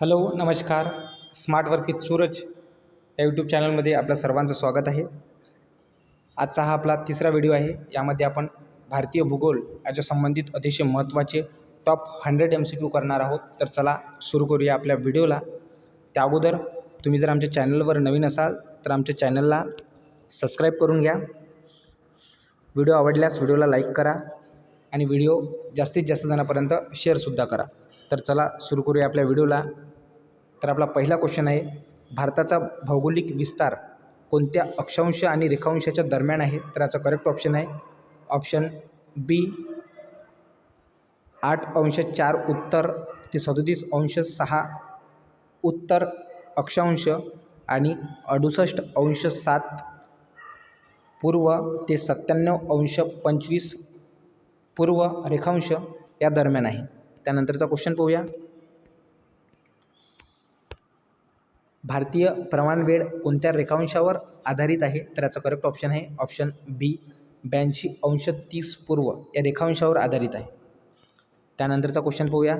Hello नमस्कार. Smart work with Suraj या YouTube चॅनलमध्ये आपलं सर्वांचं स्वागत आहे. आजचा हा आपला तिसरा व्हिडिओ आहे. यामध्ये आपण भारतीय भूगोल याच्या संबंधित अतिशय महत्त्वाचे top hundred M C Q करणार आहोत. तर चला सुरू करूया आपल्या व्हिडिओला. त्या अगोदर तुम्ही जर आमच्या चॅनलवर नवीन असाल तर आमच्या चॅनलला सबस्क्राईब करून घ्या. व्हिडिओ आवडल्यास व्हिडिओला लाईक करा आणि व्हिडिओ जास्तीत जास्त जणांपर्यंत शेअरसुद्धा करा. तर चला सुरू करूया आपल्या व्हिडिओला. तर आपला पहिला क्वेश्चन आहे भारताचा भौगोलिक विस्तार कोणत्या अक्षांश आणि रेखांशाच्या दरम्यान आहे? तर याचा करेक्ट ऑप्शन आहे. ऑप्शन बी आठ अंश चार उत्तर ते सदोतीस अंश सहा उत्तर अक्षांश आणि अडुसष्ट अंश सात पूर्व ते सत्त्याण्णव अंश पंचवीस पूर्व रेखांश या दरम्यान आहे. त्यानंतरचा क्वेश्चन पाहूया. भारतीय प्रमाण वेळ कोणत्या रेखांशावर आधारित आहे? तर याचा करेक्ट ऑप्शन आहे. ऑप्शन बी ब्याऐंशी अंश तीस पूर्व या रेखांशावर आधारित आहे. त्यानंतरचा क्वेश्चन पाहूया.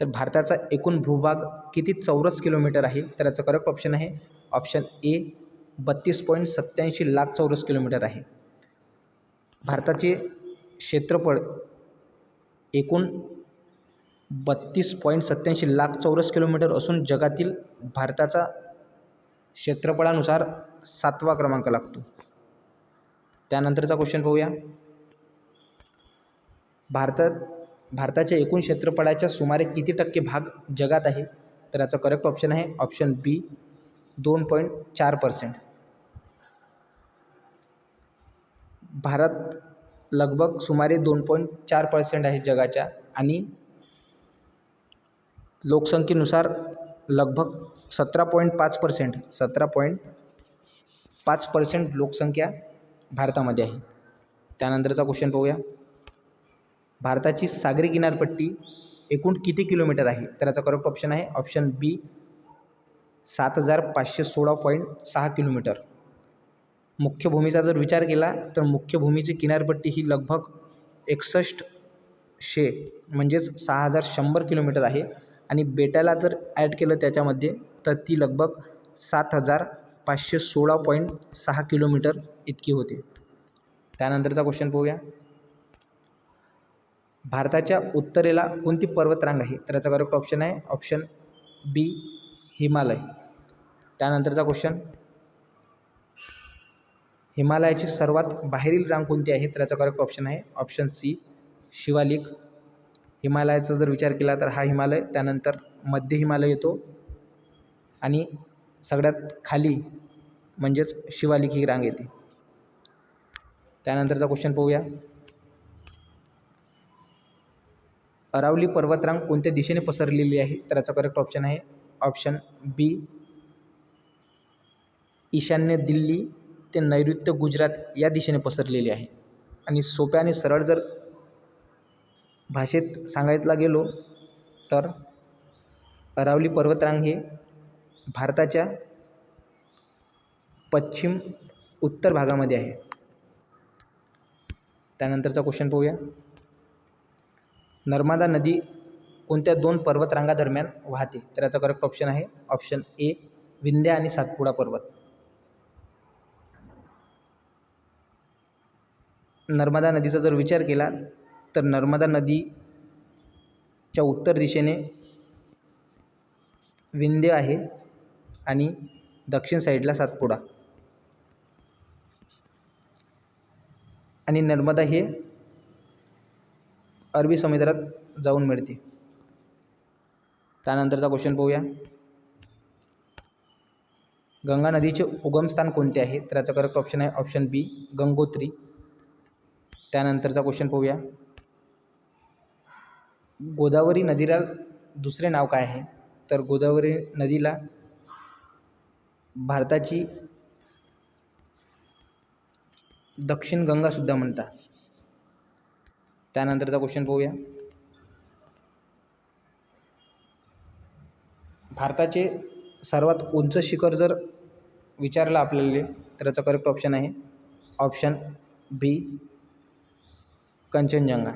तर भारताचा एकूण भूभाग किती चौरस किलोमीटर आहे? तर याचं करेक्ट ऑप्शन आहे. ऑप्शन ए बत्तीस पॉईंट सत्त्याऐंशी लाख चौरस किलोमीटर आहे. भारताचे क्षेत्रफळ एकूण बत्तीस पॉईंट सत्त्याऐंशी लाख चौरस किलोमीटर असून जगातील भारताचा क्षेत्रफळानुसार सातवा क्रमांक लागतो. त्यानंतरचा क्वेश्चन पाहूया. भारतात भारताच्या एकूण क्षेत्रफळाच्या सुमारे किती टक्के भाग जगात आहे? तर याचं करेक्ट ऑप्शन आहे. ऑप्शन बी दोन पॉईंट चार पर्सेंट भारत लगभग सुमारे दोन पॉईंट चार पर्सेंट आहे जगाच्या आणि लोकसंख्येनुसार लगभग सतरा पॉईंट पाच पर्सेंट सतरा पॉईंट पाच पर्सेंट लोकसंख्या भारतामध्ये आहे. त्यानंतरचा क्वेश्चन पाहूया. भारताची सागरी किनारपट्टी एकूण किती किलोमीटर आहे? तर याचा करेक्ट ऑप्शन आहे ऑप्शन बी सात हजार पाचशे सोळा पॉईंट सहा किलोमीटर. मुख्य भूमीचा जर विचार केला तर मुख्य भूमीची किनारपट्टी ही लगभग एकसष्ट शे म्हणजेच सहा हजार शंभर किलोमीटर आहे. आणि बेटाला जर ॲड केलं त्याच्यामध्ये तर ती लगभग सात हजार पाचशे सोळा पॉईंट सहा किलोमीटर इतकी होते. त्यानंतरचा क्वेश्चन पाहूया. भारताच्या उत्तरेला कोणती पर्वतरांग आहे? तर याचा करेक्ट ऑप्शन आहे ऑप्शन बी हिमालय. त्यानंतरचा क्वेश्चन हिमालयाची सर्वात बाहेरील रांग कोणती आहे? तर याचा करेक्ट ऑप्शन आहे ऑप्शन सी शिवालिक. हिमालयाचा जर विचार केला तर हा हिमालय त्यानंतर मध्य हिमालय येतो. आणि सगळ्यात खाली म्हणजेच शिवालिक ही रांग येते. त्यानंतरचा क्वेश्चन पाहूया. अरावली पर्वतरांग कोणत्या दिशेने पसरलेली आहे? तर याचा करेक्ट ऑप्शन आहे. ऑप्शन बी ईशान्य दिल्ली ते नैऋत्य गुजरात या दिशेने पसरलेली आहे. आणि सोप्या आणि सरळ जर भाषेत सांगायला गेलो तर अरावली पर्वतरांग हे भारताच्या पश्चिम उत्तर भागामध्ये आहे. त्यानंतरचा क्वेश्चन पाहूया. नर्मदा नदी कोणत्या दोन पर्वतरांगादरम्यान वाहते? तर याचा करेक्ट ऑप्शन आहे. ऑप्शन ए विंध्या आणि सातपुडा पर्वत. नर्मदा नदीचा जर विचार केला तर नर्मदा नदीच्या उत्तर दिशेने विंध्य आहे आणि दक्षिण साईडला सातपुडा. आणि नर्मदा हे अरबी समुद्रात जाऊन मिळते. त्यानंतरचा क्वेश्चन पाहूया. गंगा नदीचे उगमस्थान कोणते आहे? तर याचा करेक्ट ऑप्शन आहे ऑप्शन बी गंगोत्री. त्यानंतरचा क्वेश्चन पाहूया. गोदावरी नदीला दुसरे नाव काय आहे? तर गोदावरी नदीला भारताची दक्षिण गंगासुद्धा म्हणतात. त्यानंतरचा क्वेश्चन पाहूया. भारताचे सर्वात उंच शिखर जर विचारलं आपल्याला तर याचा करेक्ट ऑप्शन आहे ऑप्शन बी कंचनजंगा.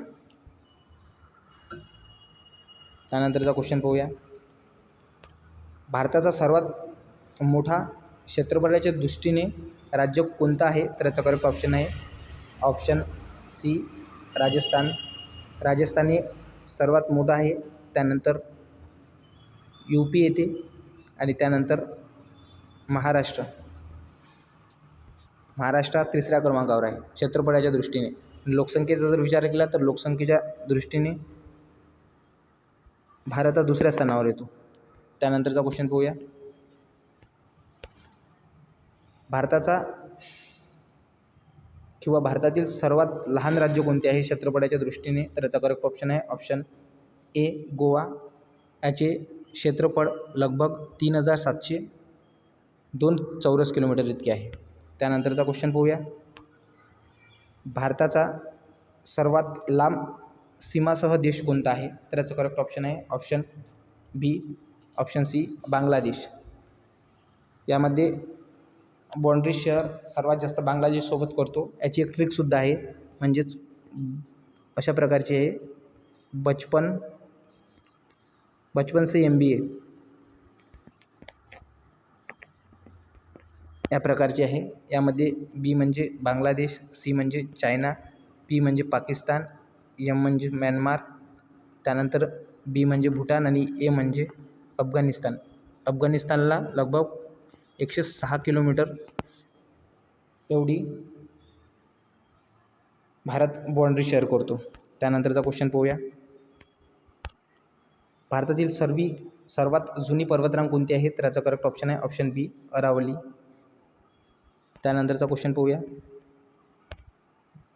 त्यानंतरचा क्वेश्चन पाहूया. भारताचा सर्वात मोठा क्षेत्रफळाच्या दृष्टीने राज्य कोणतं आहे? तर याचा करेक्ट ऑप्शन आहे ऑप्शन सी राजस्थान. राजस्थान हे सर्वात मोठं आहे. त्यानंतर यू पी येते आणि त्यानंतर महाराष्ट्र. महाराष्ट्र हा तिसऱ्या क्रमांकावर आहे क्षेत्रफळाच्या दृष्टीने. लोकसंख्येचा जर विचार केला तर लोकसंख्येच्या दृष्टीने भारत हा दुसऱ्या स्थानावर येतो. त्यानंतरचा क्वेश्चन पाहूया. भारताचा किंवा भारतातील सर्वात लहान राज्य कोणते आहे क्षेत्रफळाच्या दृष्टीने तर याचा करेक्ट ऑप्शन आहे ऑप्शन ए गोवा. याचे क्षेत्रफळ लगभग तीन हजार सातशे दोन चौरस किलोमीटर इतके आहे. त्यानंतरचा क्वेश्चन पाहूया. भारताचा सर्वात लांब सीमासह देश कोणता आहे? तर याचं करेक्ट ऑप्शन आहे option B option C Bangladesh. यामध्ये बाँड्री शहर सर्वात जास्त बांगलादेशसोबत करतो. याची एक ट्रिकसुद्धा आहे. म्हणजेच अशा प्रकारची आहे बचपन बचपन से एम बी ए या प्रकारची आहे. यामध्ये बी म्हणजे बांगलादेश सी म्हणजे चायना पी म्हणजे पाकिस्तान यम म्हणजे म्यानमार त्यानंतर बी म्हणजे भूटान आणि ए म्हणजे अफगाणिस्तान. अफगाणिस्तानला लगभग एकशे सहा किलोमीटर एवढी भारत बाँड्री शेअर करतो. त्यानंतरचा क्वेश्चन पाहूया. भारतातील सर्वी सर्वात जुनी पर्वतरांग कोणती आहे तर याचा करेक्ट ऑप्शन आहे ऑप्शन बी अरावली. त्यानंतरचा क्वेश्चन पाहूया.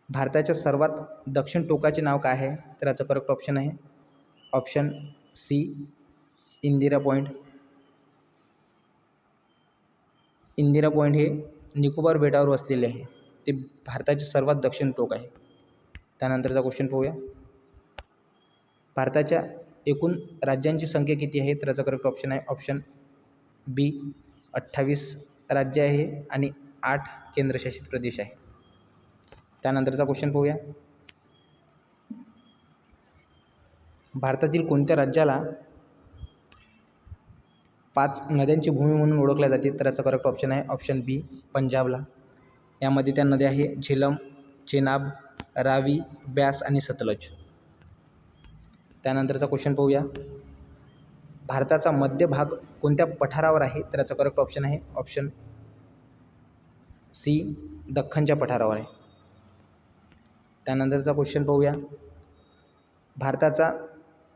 भारताच्या सर्वात दक्षिण टोकाचे नाव काय आहे? तर याचं करेक्ट ऑप्शन आहे. Option C Indira point Indira point हे निकोबार बेटावर वसलेले आहे. ते भारताचे सर्वात दक्षिण टोक आहे. त्यानंतरचा क्वेश्चन पाहूया. भारताच्या एकूण राज्यांची संख्या किती आहे? तर याचा करेक्ट ऑप्शन आहे. ऑप्शन बी अठ्ठावीस राज्य आहे आणि आठ केंद्रशासित प्रदेश आहे. त्यानंतरचा क्वेश्चन पाहूया. भारतातील कोणत्या राज्याला पाच नद्यांची भूमी म्हणून ओळखल्या जाते? तर याचा करेक्ट ऑप्शन आहे ऑप्शन बी पंजाबला. यामध्ये त्या नद्या आहे झेलम चेनाब रावी ब्यास आणि सतलज. त्यानंतरचा क्वेश्चन पाहूया. भारताचा मध्य भाग कोणत्या पठारावर आहे? तर याचा करेक्ट ऑप्शन आहे ऑप्शन सी दख्खनच्या पठारावर आहे. त्यानंतरचा क्वेश्चन पाहूया. भारताचा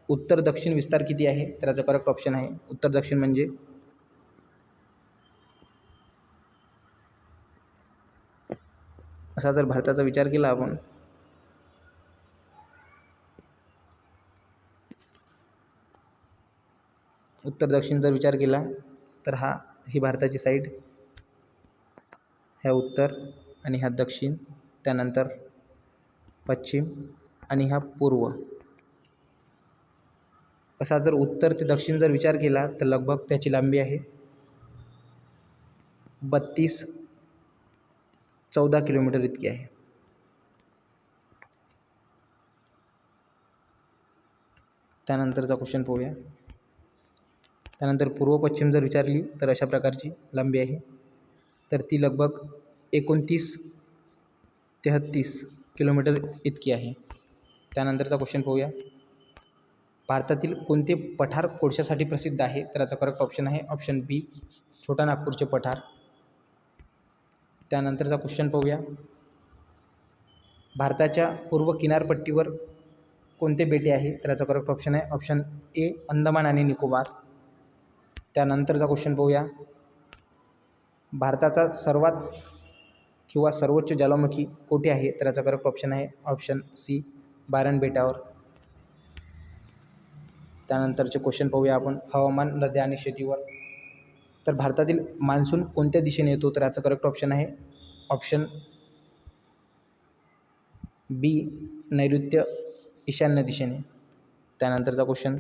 उत्तर दक्षिण विस्तार किती आहे? तर याचा करेक्ट ऑप्शन आहे. उत्तर दक्षिण म्हणजे? असा जर भारताचा विचार केला आपण. उत्तर दक्षिण जर विचार केला तर हा ही भारताची साईड ह्या उत्तर आणि हा दक्षिण. त्यानंतर पश्चिम आणि हा पूर्व. असा जर उत्तर ते दक्षिण जर विचार केला तर लगभग त्याची लांबी आहे. बत्तीस चौदा किलोमीटर इतकी आहे. त्यानंतरचा क्वेश्चन पाहूया. त्यानंतर पूर्व पश्चिम जर विचारली तर अशा प्रकारची लांबी आहे. तर ती लगभग एकोणतीस तेहत्तीस किलोमीटर इतकी आहे. त्यानंतरचा क्वेश्चन पाहूया. भारतातील कोणते पठार कोळशासाठी प्रसिद्ध आहे? तर याचा करेक्ट ऑप्शन आहे ऑप्शन बी छोटा नागपूरचे पठार. त्यानंतरचा क्वेश्चन पाहूया. भारताच्या पूर्व किनारपट्टीवर कोणते बेटे आहे? तर याचा करेक्ट ऑप्शन आहे ऑप्शन ए अंदमान आणि निकोबार. त्यानंतरचा क्वेश्चन पाहूया. भारताचा सर्वात किंवा सर्वोच्च ज्वालामुखी कोठे आहे? तर याचा करेक्ट ऑप्शन आहे ऑप्शन सी बारन बेटावर. त्यानंतरचे क्वेश्चन पाहूया आपण. हवामान नद्या आणि शेतीवर. तर भारतातील मान्सून कोणत्या दिशेने येतो? तर याचं करेक्ट ऑप्शन आहे ऑप्शन बी नैऋत्य ईशान्य दिशेने. त्यानंतरचा क्वेश्चन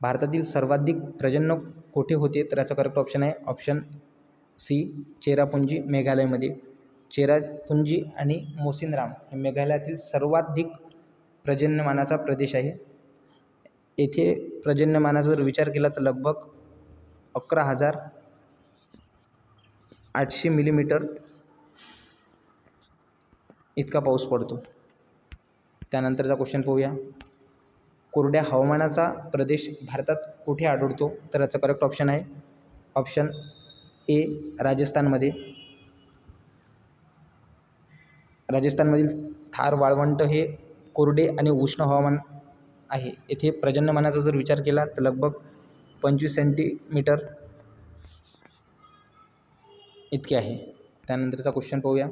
भारतातील सर्वाधिक प्रजनन कोठे होते? तर याचं करेक्ट ऑप्शन आहे ऑप्शन सी चेरापुंजी मेघालयमध्ये. चेरापुंजी आणि मोसिनराम हे मेघालयातील सर्वाधिक प्रजन्यमानाचा प्रदेश आहे. येथे पर्जन्यमानाचा जर विचार केला तर लगभग अकरा हजार आठशे मिलीमीटर इतका पाऊस पडतो. त्यानंतरचा क्वेश्चन पाहूया. कोरड्या हवामानाचा प्रदेश भारतात कुठे आढळतो? तर याचं करेक्ट ऑप्शन आहे. ऑप्शन ए राजस्थानमध्ये. राजस्थानमधील थार वाळवंट हे कोरडे आणि उष्ण हवामान आहे. येथे प्रजन्यमानाचा जर विचार केला तर लगभग पंचवीस सेंटीमीटर इतके आहे. त्यानंतरचा क्वेश्चन पाहूया.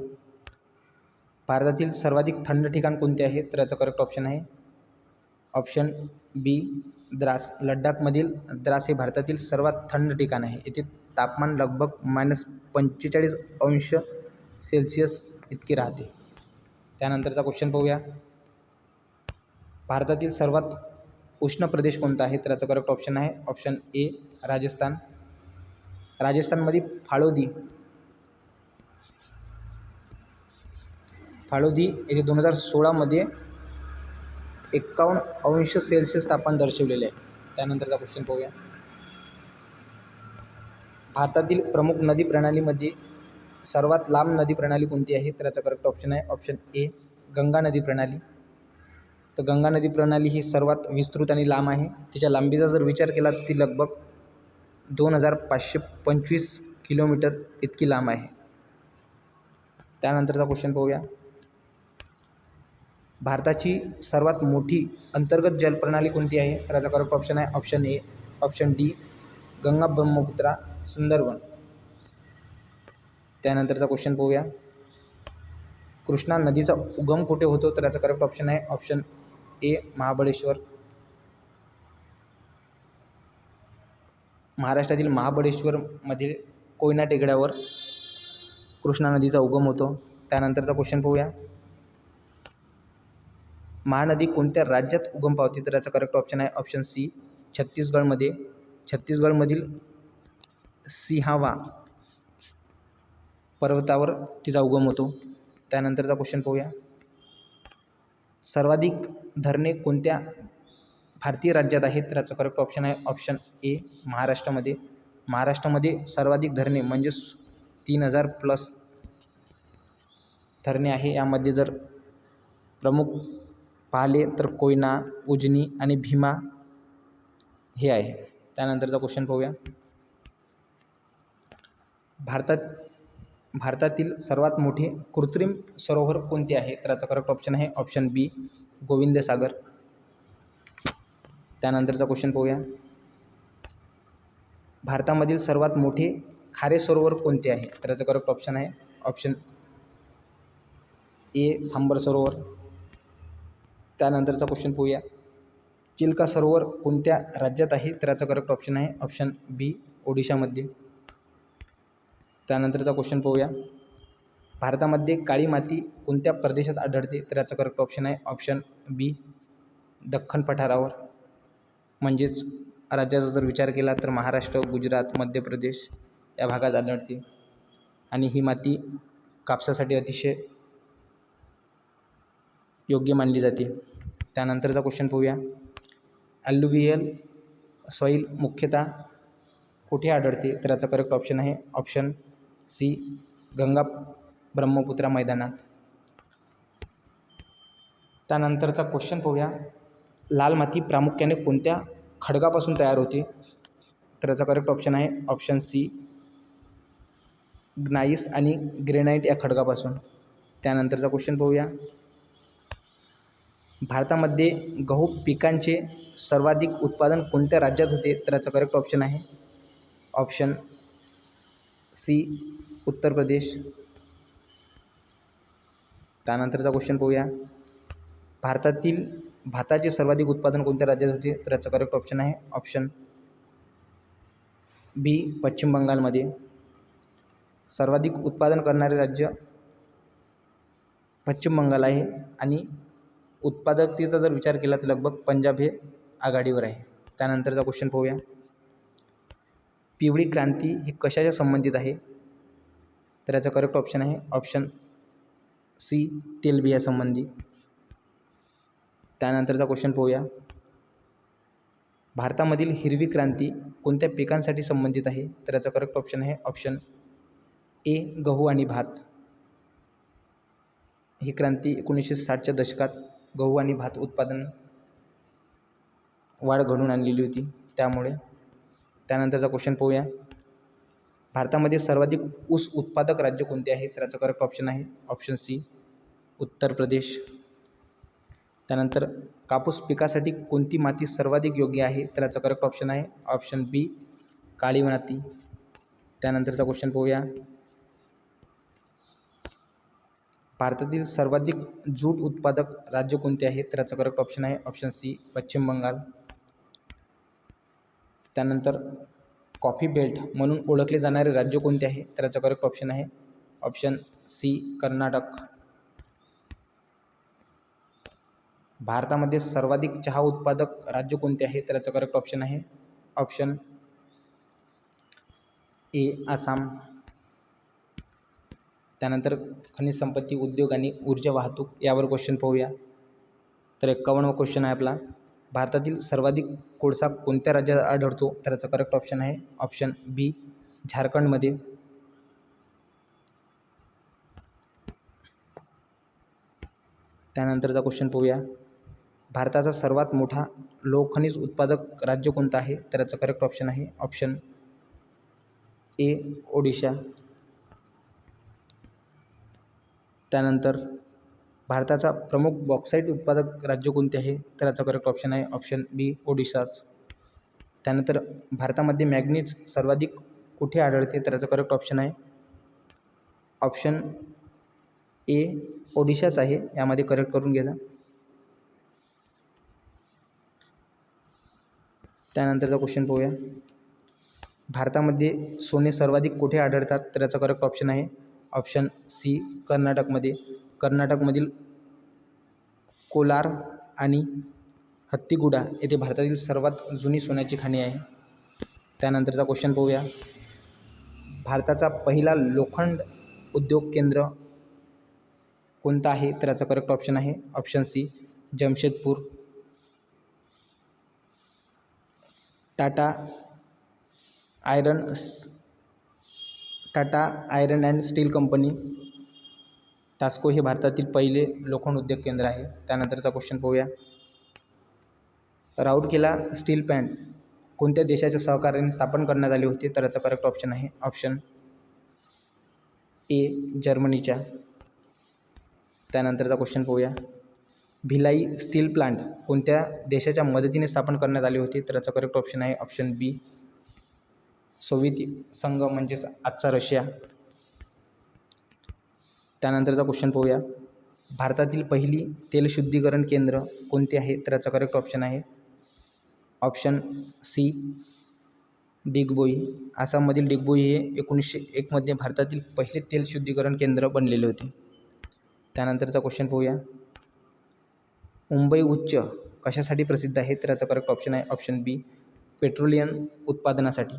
भारतातील सर्वाधिक थंड ठिकाण कोणते आहे? तर याचं करेक्ट ऑप्शन आहे. Option B Dras. लडाखमधील द्रास हे भारतातील सर्वात थंड ठिकाण आहे. येथे तापमान लगभग मायनस पंचेचाळीस अंश सेल्सिअस इतके राहते. त्यानंतरचा क्वेश्चन पाहूया. भारतातील सर्वात उष्ण प्रदेश कोणता आहे? तर याचं करेक्ट ऑप्शन आहे. Option A Rajasthan. राजस्थानमध्ये फाळोदी. फाळोदी येथे दोन हजार सोळामध्ये एक्कावन्न अंश सेल्सिअस तापमान दर्शवलेले आहे. त्यानंतरचा क्वेश्चन पाहूया. भारतातील प्रमुख नदी प्रणालीमध्ये सर्वात लांब नदी प्रणाली कोणती आहे? तर याचा करेक्ट ऑप्शन आहे. ऑप्शन ए गंगा नदी प्रणाली. तर गंगा नदी प्रणाली ही सर्वात विस्तृत आणि लांब आहे. तिच्या लांबीचा जर विचार केला तर ती लगभग दोन हजार पाचशे पंचवीस किलोमीटर इतकी लांब आहे. त्यानंतरचा क्वेश्चन पाहूया. भारताची सर्वात मोठी अंतर्गत जलप्रणाली कोणती आहे? तर याचा करेक्ट ऑप्शन आहे. Option A option D Ganga Brahmaputra. Sundarban. त्यानंतरचा क्वेश्चन पाहूया. कृष्णा नदीचा उगम कुठे होतो? तर याचा करेक्ट ऑप्शन आहे ऑप्शन ए महाबळेश्वर. महाराष्ट्रातील महाबळेश्वरमधील कोयना टेकड्यावर कृष्णा नदीचा उगम होतो. त्यानंतरचा क्वेश्चन पाहूया. महानदी कोणत्या राज्यात उगम पावते? तर याचा करेक्ट ऑप्शन आहे ऑप्शन सी छत्तीसगडमध्ये. छत्तीसगडमधील सिहावा पर्वतावर तिचा उगम होतो. त्यानंतरचा क्वेश्चन पाहूया. सर्वाधिक धरणे कोणत्या भारतीय राज्यात आहेत? तर याचा करेक्ट ऑप्शन आहे ऑप्शन ए महाराष्ट्रामध्ये. महाराष्ट्रामध्ये सर्वाधिक धरणे म्हणजेच तीन हजार प्लस धरणे आहे. यामध्ये जर प्रमुख पाहिले तर कोयना उजनी आणि भीमा हे आहे. त्यानंतरचा क्वेश्चन पाहूया. भारतात भारतातील सर्वात मोठे कृत्रिम सरोवर कोणते आहे? तर याचा करेक्ट ऑप्शन आहे ऑप्शन बी गोविंद सागर. त्यानंतरचा क्वेश्चन पाहूया. भारतामधील सर्वात मोठे खारे सरोवर कोणते आहे? तर याचं करेक्ट ऑप्शन आहे ऑप्शन ए सांबर सरोवर. त्यानंतरचा क्वेश्चन पाहूया. चिल्का सरोवर कोणत्या राज्यात आहे? तर याचं करेक्ट ऑप्शन आहे ऑप्शन बी ओडिशामध्ये. त्यानंतरचा क्वेश्चन पाहूया. भारतामध्ये काळी माती कोणत्या प्रदेशात आढळते? तर याचं करेक्ट ऑप्शन आहे ऑप्शन बी दख्खन पठारावर. म्हणजेच राज्याचा जर विचार केला तर महाराष्ट्र गुजरात मध्य प्रदेश या भागात आढळते. आणि ही माती कापसासाठी अतिशय योग्य मानली जाते. त्यानंतरचा क्वेश्चन पाहूया. ॲल्युवियल सॉईल मुख्यतः कुठे आढळते? तर याचा करेक्ट ऑप्शन आहे ऑप्शन सी. गंगा ब्रह्मपुत्रा मैदानात. त्यानंतरचा क्वेश्चन पाहूया. लाल माती प्रामुख्याने कोणत्या खडगापासून तयार होते? तर याचा करेक्ट ऑप्शन आहे ऑप्शन सी ग्नाईस आणि ग्रेनाईट या खडगापासून. त्यानंतरचा क्वेश्चन पाहूया. भारतामध्ये गहू पिकांचे सर्वाधिक उत्पादन कोणत्या राज्यात होते? तर याचा करेक्ट ऑप्शन आहे ऑप्शन सी उत्तर प्रदेश. त्यानंतरचा क्वेश्चन पाहूया. भारतातील भाताचे सर्वाधिक उत्पादन कोणत्या राज्यात होते? तर याचं करेक्ट ऑप्शन आहे ऑप्शन बी पश्चिम बंगालमध्ये. सर्वाधिक उत्पादन करणारे राज्य पश्चिम बंगाल आहे आणि उत्पादकतेचा जर विचार केला तर लगभग पंजाब हे आघाडीवर आहे. त्यानंतरचा क्वेश्चन पाहूया. पिवळी क्रांती ही कशाच्या संबंधित आहे? तर याचं करेक्ट ऑप्शन आहे ऑप्शन सी तेलबिया संबंधी. त्यानंतरचा क्वेश्चन पाहूया. भारतामधील हिरवी क्रांती कोणत्या पिकांसाठी संबंधित आहे? तर याचा करेक्ट ऑप्शन आहे ऑप्शन ए गहू आणि भात. ही क्रांती एकोणीसशे साठच्या दशकात गहू आणि भात उत्पादन वाढ घडून आणलेली होती. त्यामुळे त्यानंतरचा क्वेश्चन पाहूया. भारतामध्ये सर्वाधिक ऊस उत्पादक राज्य कोणते आहे? तर याचा करेक्ट ऑप्शन आहे. Option C Uttar Pradesh. त्यानंतर कापूस पिकासाठी कोणती माती सर्वाधिक योग्य आहे? तर याचा करेक्ट ऑप्शन आहे. ऑप्शन बी काळी माती. त्यानंतरचा क्वेश्चन पाहूया. भारतातील सर्वाधिक जूट उत्पादक राज्य कोणते आहे? तर याचा करेक्ट ऑप्शन आहे. Option C Paschim Bengal. त्यानंतर कॉफी बेल्ट म्हणून ओळखले जाणारे राज्य कोणते आहे? तर याचा करेक्ट ऑप्शन आहे ऑप्शन सी कर्नाटक. भारतामध्ये सर्वाधिक चहा उत्पादक राज्य कोणते आहे? तर याचं करेक्ट ऑप्शन आहे ऑप्शन ए आसाम. त्यानंतर खनिज संपत्ती उद्योग आणि ऊर्जा वाहतूक यावर क्वेश्चन पाहूया. तर एक्कावन्नवा क्वेश्चन आहे आपला. भारतातील सर्वाधिक कोळसा कोणत्या राज्यात आढळतो? तर याचा करेक्ट ऑप्शन आहे ऑप्शन बी झारखंडमध्ये. त्यानंतरचा क्वेश्चन पाहूया. भारताचा सर्वात मोठा लोखनिज उत्पादक राज्य कोणतं आहे? तर याचं करेक्ट ऑप्शन आहे ऑप्शन ए ओडिशा. त्यानंतर भारताचा प्रमुख बॉक्साईट उत्पादक राज्य कोणते आहे? तर याचा करेक्ट ऑप्शन आहे ऑप्शन बी ओडिशाच त्यानंतर भारतामध्ये मॅग्नीज सर्वाधिक कुठे आढळते? तर याचा करेक्ट ऑप्शन आहे ऑप्शन ए ओडिशाच आहे. यामध्ये करेक्ट करून घ्या. त्यानंतरचा क्वेश्चन पाहूया. भारतामध्ये सोने सर्वाधिक कुठे आढळतात? तर याचा करेक्ट ऑप्शन आहे ऑप्शन सी कर्नाटकमध्ये. कर्नाटकमधील कोलार आणि हत्तीगुडा येथे भारतातील सर्वात जुनी सोन्याची खाणी आहे. त्यानंतरचा क्वेश्चन पाहूया. भारताचा पहिला लोखंड उद्योग केंद्र कोणता आहे? तर याचा करेक्ट ऑप्शन आहे option C Jamshedpur. Tata iron Tata iron and steel company TISCO हे भारतातील पहिले लोखंड उद्योग केंद्र आहे. त्यानंतरचा क्वेश्चन पाहूया. राऊरकेला स्टील प्लॅन्ट कोणत्या देशाच्या सहकार्याने स्थापन करण्यात आली होती? तर याचा करेक्ट ऑप्शन आहे. ऑप्शन ए जर्मनीच्या. त्यानंतरचा क्वेश्चन पाहूया. भिलाई स्टील प्लांट कोणत्या देशाच्या मदतीने स्थापन करण्यात आली होती? तर याचा करेक्ट ऑप्शन आहे. ऑप्शन बी सोव्हिएत संघ म्हणजेच आजचा रशिया. त्यानंतरचा क्वेश्चन पाहूया. भारतातील पहिली तेलशुद्धीकरण केंद्र कोणते आहे? तर याचा करेक्ट ऑप्शन आहे. Option C Digboi. आसाममधील डिगबोई हे एकोणीसशे एकमध्ये भारतातील पहिले तेल शुद्धीकरण केंद्र बनलेले होते. त्यानंतरचा क्वेश्चन पाहूया. मुंबई उच्च कशासाठी प्रसिद्ध आहे? तर याचा करेक्ट ऑप्शन आहे. ऑप्शन बी पेट्रोलियम उत्पादनासाठी.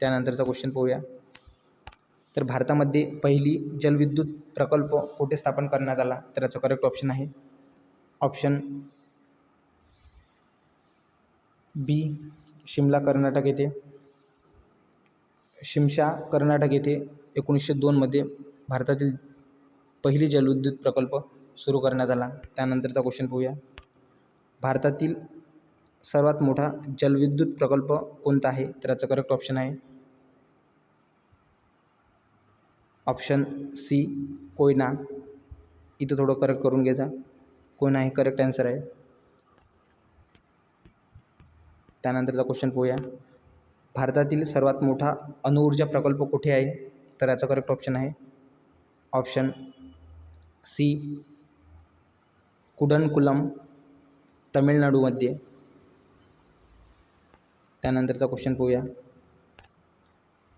त्यानंतरचा क्वेश्चन पाहूया. तर भारतामध्ये पहिली जलविद्युत प्रकल्प कुठे स्थापन करण्यात आला? तर याचं करेक्ट ऑप्शन आहे. ऑप्शन बी शिमला कर्नाटक येथे. शिमशा कर्नाटक येथे एकोणीसशे दोनमध्ये भारतातील पहिली जलविद्युत प्रकल्प सुरू करण्यात आला. त्यानंतरचा क्वेश्चन पाहूया. भारतातील सर्वात मोठा जलविद्युत प्रकल्प कोणता आहे? तर याचं करेक्ट ऑप्शन आहे. ऑप्शन सी कोयना इथं थोडं करेक्ट करून घ्यायचा कोयना हे करेक्ट आन्सर आहे. त्यानंतरचा क्वेश्चन पाहूया. भारतातील सर्वात मोठा अणुऊर्जा प्रकल्प कुठे आहे? तर याचा करेक्ट ऑप्शन आहे. ऑप्शन सी कुडनकुलम तमिळनाडूमध्ये. त्यानंतरचा क्वेश्चन पाहूया.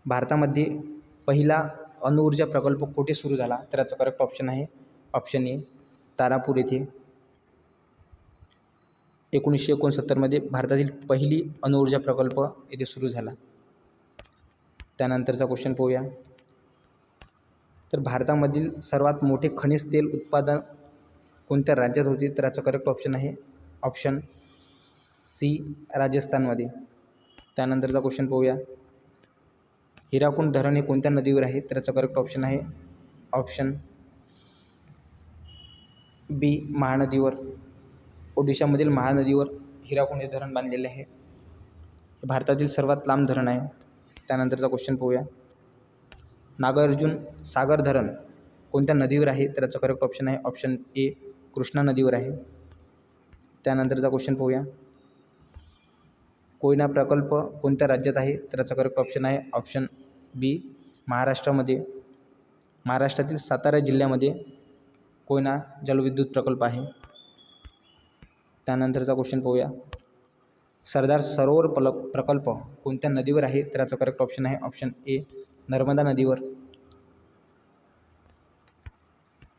भारतामध्ये पहिला अणुऊर्जा प्रकल्प कुठे सुरू झाला? तर याचा करेक्ट ऑप्शन आहे ऑप्शन ए तारापूर येथे. एकोणीसशे एकोणसत्तरमध्ये भारतातील पहिली अणुऊर्जा प्रकल्प येथे सुरू झाला. त्यानंतरचा क्वेश्चन पाहूया. तर भारतामधील सर्वात मोठे खनिज तेल उत्पादन कोणत्या राज्यात होते? तर याचं करेक्ट ऑप्शन आहे ऑप्शन सी राजस्थानमध्ये. त्यानंतरचा क्वेश्चन पाहूया. हिराकुंड धरण हे कोणत्या नदीवर आहे? तर याचा करेक्ट ऑप्शन आहे. ऑप्शन बी महानदीवर. ओडिशामधील महानदीवर हिराकुंड हे धरण बांधलेले आहे. हे भारतातील सर्वात लांब धरण आहे. त्यानंतरचा क्वेश्चन पाहूया. नागार्जुन सागर धरण कोणत्या नदीवर आहे? तर याचा करेक्ट ऑप्शन आहे. ऑप्शन ए कृष्णा नदीवर आहे. त्यानंतरचा क्वेश्चन पाहूया. कोयना प्रकल्प कोणत्या राज्यात आहे? तर याचा करेक्ट ऑप्शन आहे. ऑप्शन बी महाराष्ट्रामध्ये महाराष्ट्रातील सातारा जिल्ह्यामध्ये कोयना जलविद्युत प्रकल्प आहे. त्यानंतरचा क्वेश्चन पाहूया. सरदार सरोवर पल प्रकल्प कोणत्या नदीवर आहे? तर याचं करेक्ट ऑप्शन आहे ऑप्शन ए नर्मदा नदीवर.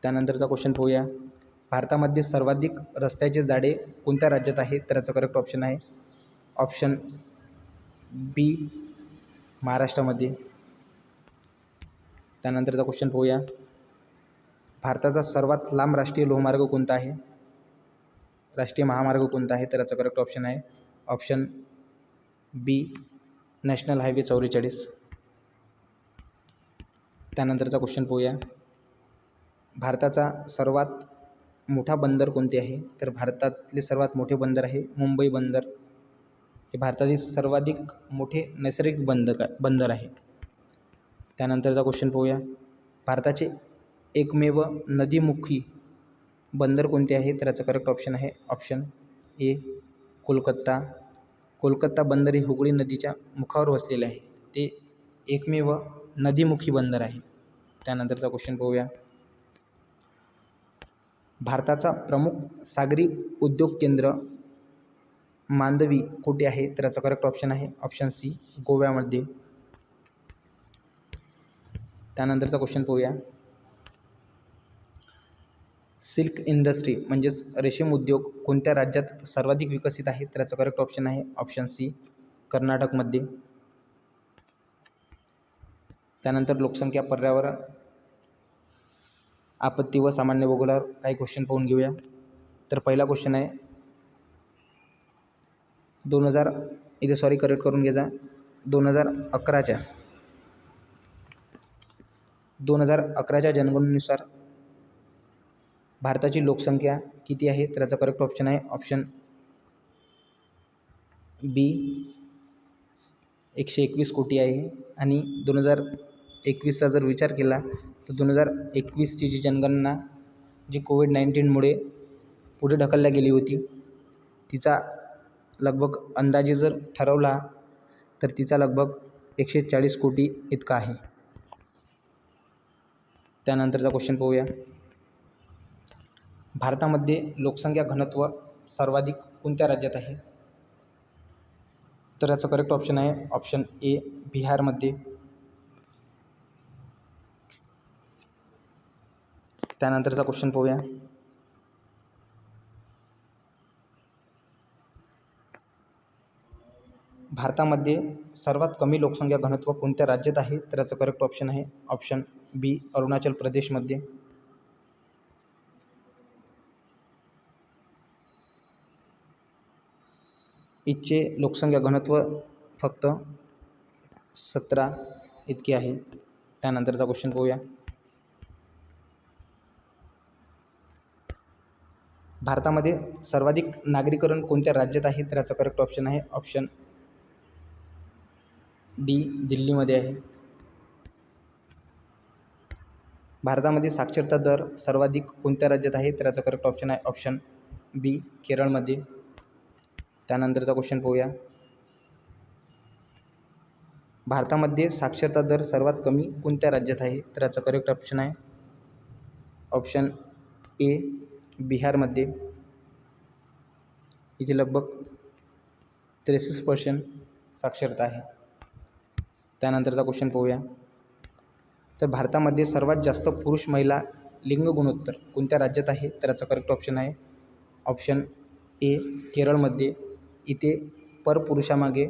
त्यानंतरचा क्वेश्चन पाहूया. भारतामध्ये सर्वाधिक रस्त्याचे जाडे कोणत्या राज्यात आहे? तर याचं करेक्ट ऑप्शन आहे ऑप्शन बी महाराष्ट्रामध्ये. त्यानंतरचा क्वेश्चन पाहूया. भारताचा सर्वात लांब राष्ट्रीय लोहमार्ग कोणता आहे? राष्ट्रीय महामार्ग कोणता आहे? तर याचा करेक्ट ऑप्शन आहे. ऑप्शन बी नॅशनल हायवे चौवेचाळीस. त्यानंतरचा क्वेश्चन पाहूया. भारताचा सर्वात मोठा बंदर कोणते आहे? तर भारतातले सर्वात मोठे बंदर आहे मुंबई बंदर. हे भारतातील सर्वाधिक मोठे नैसर्गिक बंदर बंदर आहे. त्यानंतरचा क्वेश्चन पाहूया. भारताचे एकमेव नदीमुखी बंदर कोणते आहे? तर याचं करेक्ट ऑप्शन आहे ऑप्शन ए कोलकाता. कोलकाता बंदर हे हुगळी नदीच्या मुखावर वसलेले आहे. ते एकमेव नदीमुखी बंदर आहे. त्यानंतरचा क्वेश्चन पाहूया. भारताचा प्रमुख सागरी उद्योग केंद्र मांदवी कुठे आहे? तर याचं करेक्ट ऑप्शन आहे ऑप्शन सी गोव्यामध्ये. त्यानंतरचा क्वेश्चन पाहूया. सिल्क इंडस्ट्री म्हणजेच रेशीम उद्योग कोणत्या राज्यात सर्वाधिक विकसित आहे? तर याचा करेक्ट ऑप्शन आहे ऑप्शन सी कर्नाटकमध्ये. त्यानंतर लोकसंख्या पर्यावरण आपत्ती व सामान्य भूगोलावर काही क्वेश्चन पाहून घेऊया. तर पहिला क्वेश्चन आहे दोन हजार इथे सॉरी करेक्ट करून घ्यायचा दोन हजार अकराच्या दोन हजार अकराच्या जनगणनेनुसार भारताची लोकसंख्या किती आहे? तर याचा करेक्ट ऑप्शन आहे ऑप्शन बी एकशे एकवीस कोटी आहे. आणि दोन हजार एकवीसचा जर विचार केला तर दोन हजार एकवीसची जी जनगणना जी कोविड नाईन्टीनमुळे पुढे ढकलल्या गेली होती तिचा लगभग अंदाजे जर ठरवला तर तिचा लगभग एकशे चाळीस कोटी इतका आहे. त्यानंतरचा क्वेश्चन पाहूया. भारतामध्ये लोकसंख्या घनत्व सर्वाधिक कोणत्या राज्यात आहे? तर याचं करेक्ट ऑप्शन आहे ऑप्शन ए बिहारमध्ये. त्यानंतरचा क्वेश्चन पाहूया. भारतामध्ये सर्वात कमी लोकसंख्या घनत्व कोणत्या राज्यात आहे? तर याचं करेक्ट ऑप्शन आहे ऑप्शन बी अरुणाचल प्रदेशमध्ये. इथचे लोकसंख्या घनत्व फक्त सतरा इतके आहे. त्यानंतरचा क्वेश्चन पाहूया भारतामध्ये सर्वाधिक नागरीकरण कोणत्या राज्यात आहे? तर याचं करेक्ट ऑप्शन आहे ऑप्शन डी दिल्लीमध्ये आहे. भारतामध्ये साक्षरता दर सर्वाधिक कोणत्या राज्यात आहे? तर याचा करेक्ट ऑप्शन आहे ऑप्शन बी केरळमध्ये. त्यानंतरचा क्वेश्चन पाहूया. भारतामध्ये साक्षरता दर सर्वात कमी कोणत्या राज्यात आहे? तर याचा करेक्ट ऑप्शन आहे ऑप्शन ए बिहारमध्ये. इथे लगभग त्रेसष्ट पर्सेंट साक्षरता आहे. त्यानंतरचा क्वेश्चन पाहूया. तर भारतामध्ये सर्वात जास्त पुरुष महिला लिंग गुणोत्तर कोणत्या राज्यात आहे? तर याचा करेक्ट ऑप्शन आहे. ऑप्शन ए केरळमध्ये. इथे पर पुरुषामागे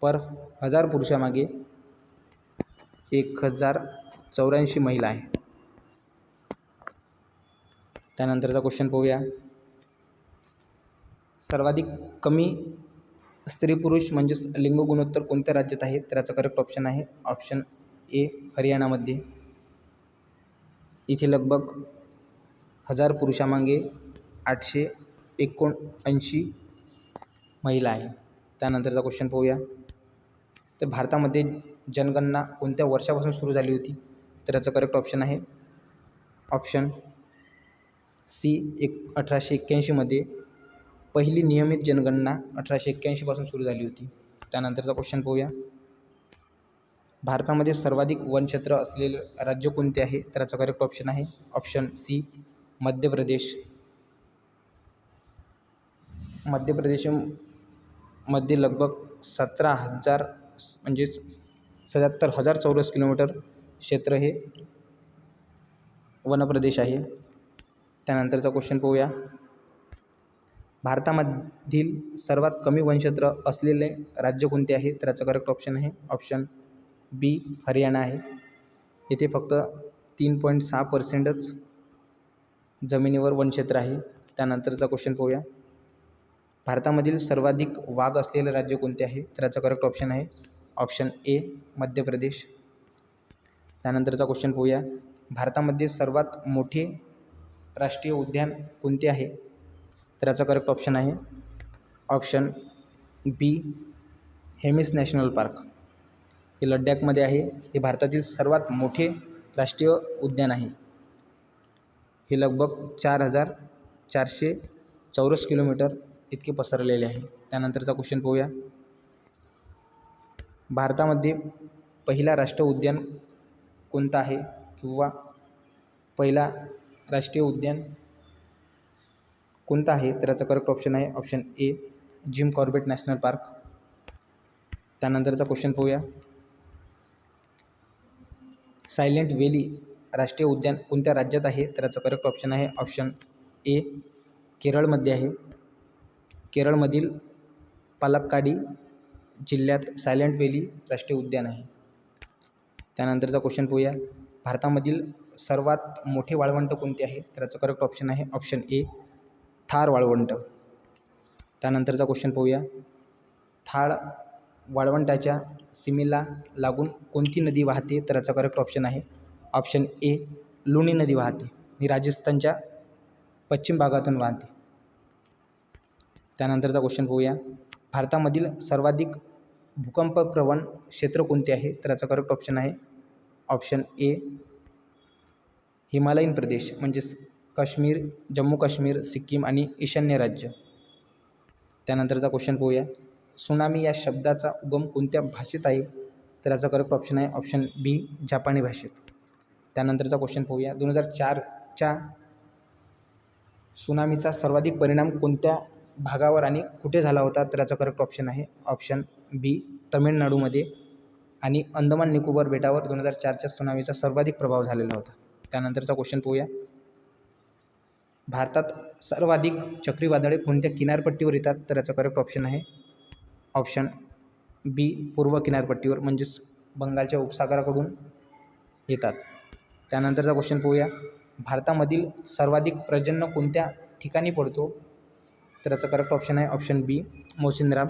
पर हजार पुरुषामागे एक हजार चौऱ्याऐंशी महिला आहे. त्यानंतरचा क्वेश्चन पाहूया. सर्वाधिक कमी स्त्री पुरुष म्हणजेच लिंग गुणोत्तर कोणत्या राज्यात आहे? तर याचा करेक्ट ऑप्शन आहे. ऑप्शन ए हरियाणामध्ये. इथे लगभग हजार पुरुषामागे आठशे एकोणऐंशी महिला आहे. त्यानंतरचा क्वेश्चन पाहूया. तर भारतामध्ये जनगणना कोणत्या वर्षापासून सुरू झाली होती? तर याचं करेक्ट ऑप्शन आहे. ऑप्शन सी एक अठराशे एक्क्याऐंशीमध्ये पहिली नियमित जनगणना अठराशे एक्क्याऐंशीपासून सुरू झाली होती. त्यानंतरचा क्वेश्चन पाहूया. भारतामध्ये सर्वाधिक वनक्षेत्र असलेले राज्य कोणते आहे? तर याचा करेक्ट ऑप्शन आहे ऑप्शन सी मध्य प्रदेश. मध्य प्रदेशमध्ये लगभग सतरा हजार म्हणजे सत्याहत्तर हजार चौरस किलोमीटर क्षेत्र हे वनप्रदेश आहे. त्यानंतरचा क्वेश्चन पाहूया. भारतामधील सर्वात कमी वनक्षेत्र असलेले राज्य कोणते आहे? तर याचं करेक्ट ऑप्शन आहे. ऑप्शन बी हरियाणा आहे. येथे फक्त तीन पॉईंट सहा पर्सेंटच जमिनीवर वनक्षेत्र आहे. त्यानंतरचा क्वेश्चन पाहूया. भारतामधील सर्वाधिक वाघ असलेले राज्य कोणते आहे? तर याचं करेक्ट ऑप्शन आहे. Option A Madhya Pradesh. त्यानंतरचा क्वेश्चन पाहूया. भारतामध्ये सर्वात मोठे राष्ट्रीय उद्यान कोणते आहे? तर याचा करेक्ट ऑप्शन आहे. Option B Hemis National Park हे लड्डाखमध्ये आहे. हे भारतातील सर्वात मोठे राष्ट्रीय उद्यान आहे. हे लगभग चार हजार चारशे चौरस किलोमीटर इतके पसरलेले आहे. त्यानंतरचा क्वेश्चन पाहूया. भारतामध्ये पहिला राष्ट्रीय उद्यान कोणता आहे? किंवा पहिला राष्ट्रीय उद्यान कोणता आहे? तर याचा करेक्ट ऑप्शन आहे option A Jim Corbett National Park. त्यानंतरचा क्वेश्चन पाहूया. सायलेंट व्हॅली राष्ट्रीय उद्यान कोणत्या राज्यात आहे? तर याचा करेक्ट ऑप्शन आहे ऑप्शन ए केरळमध्ये आहे. केरळमधील पालक्काडी जिल्ह्यात सायलेंट व्हॅली राष्ट्रीय उद्यान आहे. त्यानंतरचा क्वेश्चन पाहूया. भारतामधील सर्वात मोठे वाळवंट कोणते आहे? तर याचं करेक्ट ऑप्शन आहे ऑप्शन ए थार वाळवंट. त्यानंतरचा क्वेश्चन पाहूया. थाळ वाळवंटाच्या सीमेला लागून कोणती नदी वाहते? तर याचा करेक्ट ऑप्शन आहे. ऑप्शन ए लुणी नदी वाहते. ही राजस्थानच्या पश्चिम भागातून वाहते. त्यानंतरचा क्वेश्चन पाहूया. भारतामधील सर्वाधिक भूकंपप्रवण क्षेत्र कोणते आहे? तर याचा करेक्ट ऑप्शन आहे. ऑप्शन ए हिमालयीन प्रदेश म्हणजेच काश्मीर जम्मू काश्मीर सिक्कीम आणि ईशान्य राज्य. त्यानंतरचा क्वेश्चन पाहूया. सुनामी या शब्दाचा उगम कोणत्या भाषेत आहे? तर याचा करेक्ट ऑप्शन आहे ऑप्शन बी जापानी भाषेत. त्यानंतरचा क्वेश्चन पाहूया. दोन हजार चारच्या सुनामीचा सर्वाधिक परिणाम कोणत्या भागावर आणि कुठे झाला होता? तर याचा करेक्ट ऑप्शन आहे ऑप्शन बी तमिळनाडूमध्ये. आणि अंदमान निकोबार बेटावर दोन हजार चारच्या सुनामीचा सर्वाधिक प्रभाव झालेला होता. त्यानंतरचा क्वेश्चन पाहूया. भारतात सर्वाधिक चक्रीवादळे कोणत्या किनारपट्टीवर येतात? तर याचा करेक्ट ऑप्शन आहे. ऑप्शन बी पूर्व किनारपट्टीवर म्हणजेच बंगालच्या उपसागराकडून येतात. त्यानंतरचा क्वेश्चन पाहूया. भारतामधील सर्वाधिक प्रजन्य कोणत्या ठिकाणी पडतो? तर याचं करेक्ट ऑप्शन आहे ऑप्शन बी मोसिनराम.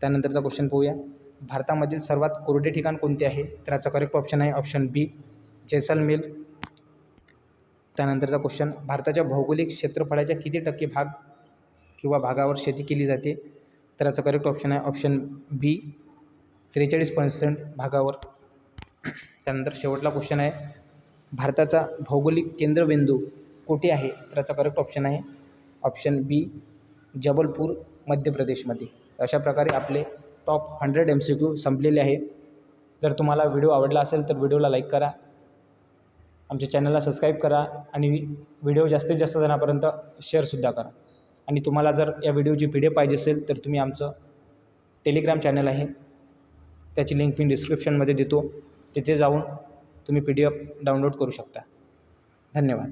त्यानंतरचा क्वेश्चन पाहूया. भारतामधील सर्वात कोरडे ठिकाण कोणते आहे? तर याचा करेक्ट ऑप्शन आहे ऑप्शन बी जैसलमेर. त्यानंतरचा क्वेश्चन भारताच्या भौगोलिक क्षेत्रफळाच्या किती टक्के भाग किंवा भागावर शेती केली जाते? तर याचं करेक्ट ऑप्शन आहे ऑप्शन बी त्रेचाळीस पर्सेंट भागावर. त्यानंतर शेवटला क्वेश्चन आहे भारताचा भौगोलिक केंद्रबिंदू कुठे आहे? तर याचा करेक्ट ऑप्शन आहे ऑप्शन बी जबलपूर मध्य प्रदेशमध्ये. अशा प्रकारे आपले top hundred M C Q संपलेले आहे. जर तुम्हाला व्हिडिओ आवडला असेल तर व्हिडिओला लाईक करा. आमच्या चॅनलला सबस्क्राईब करा आणि व्हिडिओ जास्तीत जास्त जणांपर्यंत शेअरसुद्धा करा. आणि तुम्हाला जर या व्हिडिओची पी डी एफ पाहिजे असेल तर तुम्ही आमचं टेलिग्राम चॅनल आहे. त्याची लिंक मी डिस्क्रिप्शनमध्ये देतो. तिथे जाऊन तुम्ही पी डी एफ डाउनलोड करू शकता. धन्यवाद.